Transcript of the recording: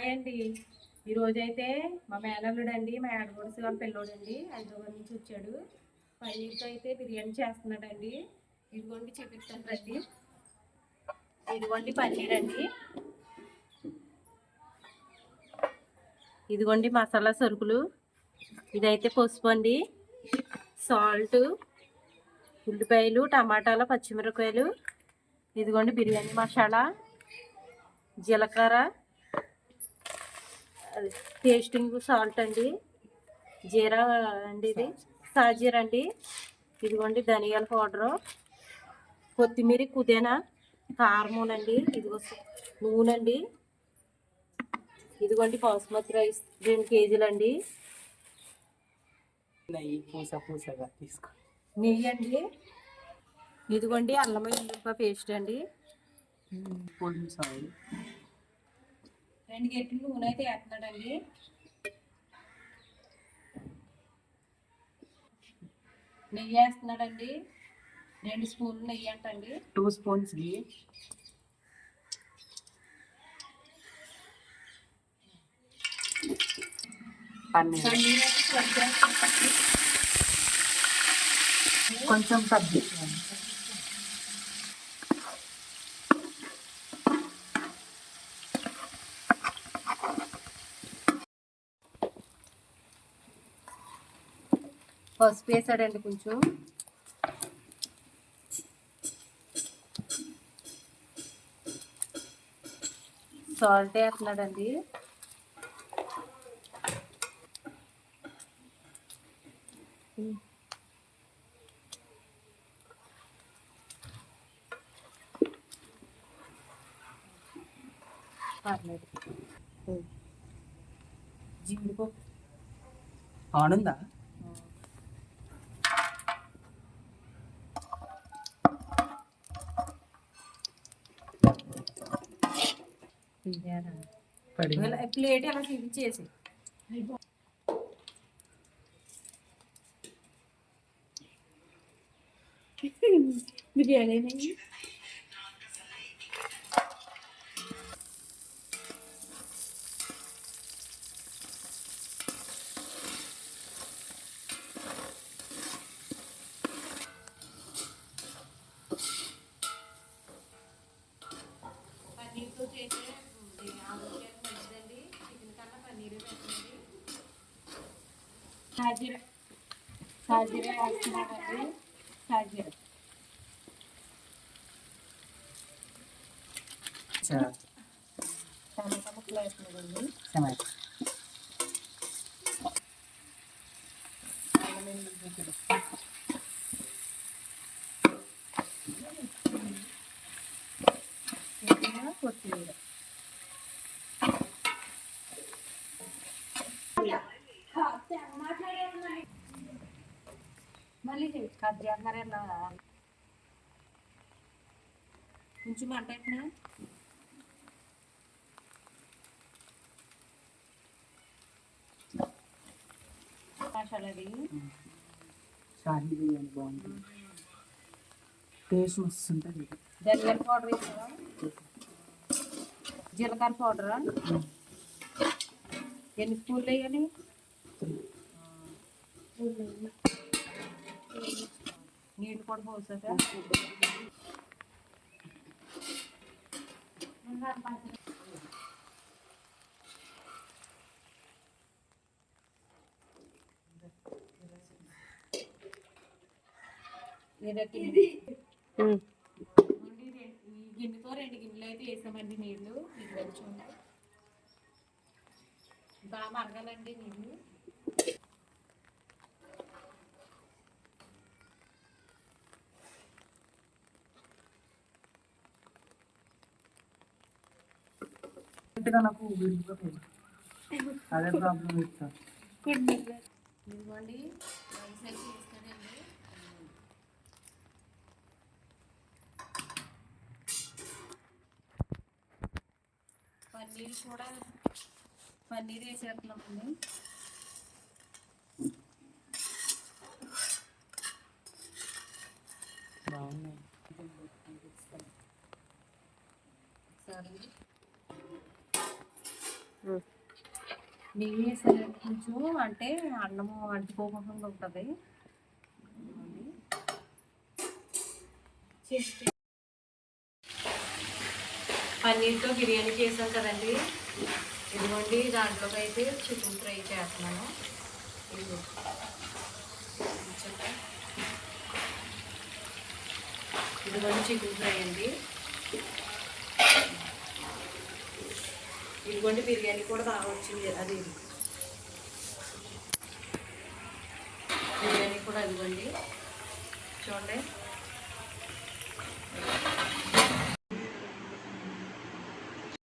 Hi అండి. ఈరోజైతే మా మేనల్లుడు అండి మా ఆడపడుసు వాళ్ళ పిల్లోడు అండి హైదరాబాద్ నుంచి వచ్చాడు. పన్నీర్తో అయితే బిర్యానీ చేస్తున్నాడండి. ఇదిగోండి చూపిస్తాను రండి ఇదిగోండి పన్నీర్ అండి. ఇదిగోండి మసాలా సరుకులు. ఇదైతే పసుపు అండి సాల్ట్ ఉల్లిపాయలు టమాటాలు పచ్చిమిరపకాయలు. ఇదిగోండి బిర్యానీ మసాలా జీలకర్ర అది టేస్టింగ్ సాల్ట్ అండి. జీరా అండి ఇది. సాజీర అండి. ఇదిగోండి ధనియాల పౌడరు. కొత్తిమీర పుదీనా కారమూనండి ఇదిగో నూనె అండి. ఇదిగోండి బాస్మతి రైస్ రెండు కేజీలు అండి. నెయ్యి పూస పూసగా తీసుకో. నెయ్యి అండి. ఇదిగోండి అల్లం పేస్ట్ అండి. సాయి రెండు గెట్లు నూనె అయితే వేస్తున్నాడండి. నెయ్యి వేస్తున్నాడండి. రెండు స్పూన్లు నెయ్యి అంటండి. టూ స్పూన్స్ చేస్తున్నాడండి. కొంచెం తగ్గి. పసుపు వేసాడండి కొంచెం. సాల్ట్ వేస్తున్నాడండి. పర్లేదు. జీడిపప్పు. ఆనుందా ప్లేట్ ఎలా చూపించేసి బిర్యానీ పన్నీర్తో చేసే సాజీర సాజీర వేస్తున్నామండి సాజీర టమాటా ముక్కలు వేస్తున్నామండి టమాటో అల్లం వెల్లుల్లి పేస్ట్. పుదీనా, కొత్తిమీర మళ్ళీ జీలకర్ర కొంచెం మంట మసాలా షాహీ బిర్యానీ బాగుంటుంది టేస్ట్ మస్తు ఉంటుంది ధనియాల పౌడర్ జీలకర్ర పౌడరా ఎన్ని స్పూన్లు వేయాలి నీళ్ళు కూడా పోసాక ఇది. ఈ గిన్నెతో రెండు గిన్నెలు అయితే వేసామండి నీళ్ళు. ఇది కొంచెం బాగా మరగాలండి నీళ్ళు. నాకు అదే ప్రాబ్లం ఇస్తా. ఇదిగోండి రైస్ అయితే వేస్తానండి పన్నీర్ కూడా పన్నీర్ వేసేస్తున్నామండి. బాగున్నాయి. సరే నెయ్యి వేసాను కొంచెం అంటే అన్నము అంటుకోకుండా ఉంటుంది. పన్నీర్తో బిర్యానీ చేసాం కదండి. ఇదిగోండి దాంట్లోకి అయితే చికెన్ ఫ్రై చేస్తున్నాను. ఇదిగో. ఇదిగోండి చికెన్ ఫ్రై అండి. ఇదిగోండి బిర్యానీ కూడా బాగా వచ్చింది అది బిర్యానీ కూడా ఇదిగోండి. చూడండి.